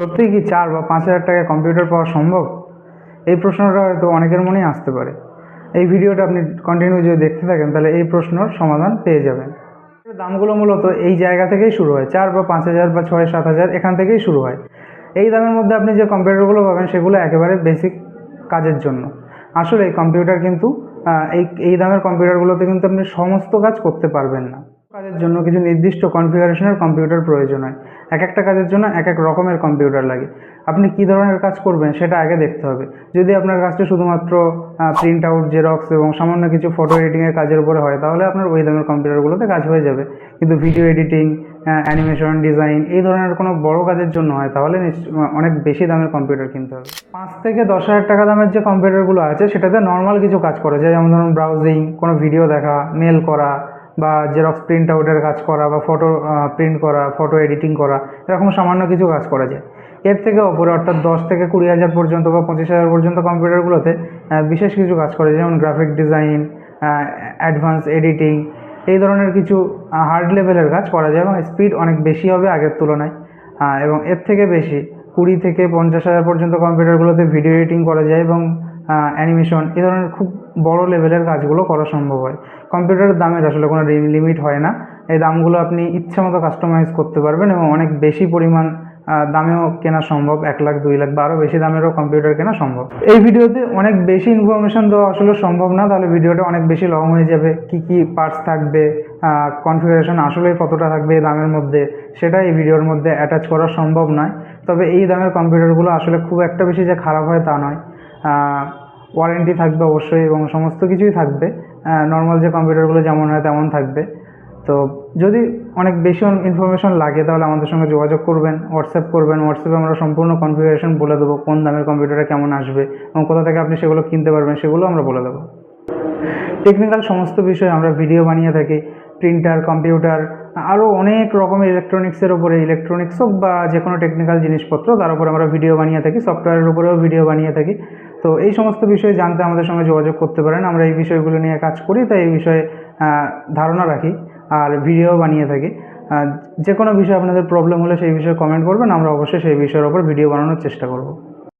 সত্যিই কি চার বা পাঁচ হাজার টাকায় কম্পিউটার পাওয়া সম্ভব? এই প্রশ্নটা হয়তো অনেকের মনেই আসতে পারে। এই ভিডিওটা আপনি কন্টিনিউ যদি দেখতে থাকেন, তাহলে এই প্রশ্নর সমাধান পেয়ে যাবেন। দামগুলো মূলত এই জায়গা থেকেই শুরু হয়। চার বা পাঁচ হাজার বা ছয়, সাত হাজার এখান থেকেই শুরু হয়। এই দামের মধ্যে আপনি যে কম্পিউটারগুলো পাবেন, সেগুলো একেবারে বেসিক কাজের জন্য। আসলে কম্পিউটার কিন্তু এই এই দামের কম্পিউটারগুলোতে কিন্তু আপনি সমস্ত কাজ করতে পারবেন না। কাজের জন্য কিছু নির্দিষ্ট কনফিগারেশনের কম্পিউটার প্রয়োজন হয়। এক একটা কাজের জন্য এক এক রকমের কম্পিউটার লাগে। আপনি কী ধরনের কাজ করবেন সেটা আগে দেখতে হবে। যদি আপনার কাজটা শুধুমাত্র প্রিন্ট আউট জেরক্স এবং সামান্য কিছু ফটো এডিটিংয়ের কাজের উপরে হয়, তাহলে আপনার ওই দামের কম্পিউটারগুলোতে কাজ হয়ে যাবে। কিন্তু ভিডিও এডিটিং অ্যানিমেশন ডিজাইন এই ধরনের কোনো বড় কাজের জন্য হয়, তাহলে অনেক বেশি দামের কম্পিউটার কিনতে হবে। পাঁচ থেকে দশ হাজার টাকা দামের যে কম্পিউটারগুলো আছে, সেটাতে নর্মাল কিছু কাজ করা যায় যেমন ধরুন ব্রাউজিং কোনো ভিডিও দেখা মেল করা বা জেরক্স প্রিন্ট আউটের কাজ করা বা ফটো প্রিন্ট করা ফটো এডিটিং করা, এরকম সামান্য কিছু কাজ করা যায়। এর থেকে ওপরে অর্থাৎ দশ থেকে কুড়ি হাজার পর্যন্ত বা পঁচিশ হাজার পর্যন্ত কম্পিউটারগুলোতে বিশেষ কিছু কাজ করে যেমন গ্রাফিক ডিজাইন অ্যাডভান্স এডিটিং এই ধরনের কিছু হার্ড লেভেলের কাজ করা যায় এবং স্পিড অনেক বেশি হবে আগের তুলনায়। এবং এর থেকে বেশি, কুড়ি থেকে পঞ্চাশ হাজার পর্যন্ত কম্পিউটারগুলোতে ভিডিও এডিটিং করা যায় এবং অ্যানিমেশন এই ধরনের খুব বড় লেভেলের কাজগুলো করা সম্ভব হয়। কম্পিউটারের দামের আসলে কোনো লিমিট হয় না। এই দামগুলো আপনি ইচ্ছা মতো কাস্টমাইজ করতে পারবেন এবং অনেক বেশি পরিমাণ দামেও কেনা সম্ভব। এক লাখ, দুই লাখ বা আরও বেশি দামেরও কম্পিউটার কেনা সম্ভব। এই ভিডিওতে অনেক বেশি ইনফরমেশন দেওয়া আসলে সম্ভব না। তাহলে ভিডিওটা অনেক বেশি লং হয়ে যাবে। কি কি পার্টস থাকবে কনফিগারেশন আসলে কতটা থাকবে এই দামের মধ্যে, সেটা এই ভিডিওর মধ্যে অ্যাটাচ করা সম্ভব নয়। তবে এই দামের কম্পিউটারগুলো আসলে খুব একটা বেশি যে খারাপ হয় তা নয়। ওয়ারেন্টি থাকবে অবশ্যই এবং সমস্ত কিছুই থাকবে। নর্মাল যে কম্পিউটারগুলো যেমন হয় তেমন থাকবে। তো যদি অনেক বেশি ইনফরমেশন লাগে, তাহলে আমাদের সঙ্গে যোগাযোগ করবেন হোয়াটসঅ্যাপ করবেন। হোয়াটসঅ্যাপে আমরা সম্পূর্ণ কনফিগারেশন বলে দেবো, কোন দামের কম্পিউটারে কেমন আসবে এবং কোথা থেকে আপনি সেগুলো কিনতে পারবেন, সেগুলো আমরা বলে দেবো। টেকনিক্যাল সমস্ত বিষয়ে আমরা ভিডিও বানিয়ে থাকি প্রিন্টার কম্পিউটার আরও অনেক রকমের ইলেকট্রনিক্সের উপরে ইলেকট্রনিক্স হোক বা যে কোনো টেকনিক্যাল জিনিসপত্র, তার উপরে আমরা ভিডিও বানিয়ে থাকি সফটওয়্যারের উপরেও ভিডিও বানিয়ে থাকি। তো এই সমস্ত বিষয়ে জানতে আমাদের সঙ্গে যোগাযোগ করতে পারেন। আমরা এই বিষয়গুলো নিয়ে কাজ করি, তাই এই বিষয়ে ধারণা রাখি আর ভিডিও বানিয়ে থাকি। যে কোনো বিষয়ে আপনাদের প্রবলেম হলে সেই বিষয়ে কমেন্ট করবেন, আমরা অবশ্যই সেই বিষয়ের ওপর ভিডিও বানানোর চেষ্টা করব।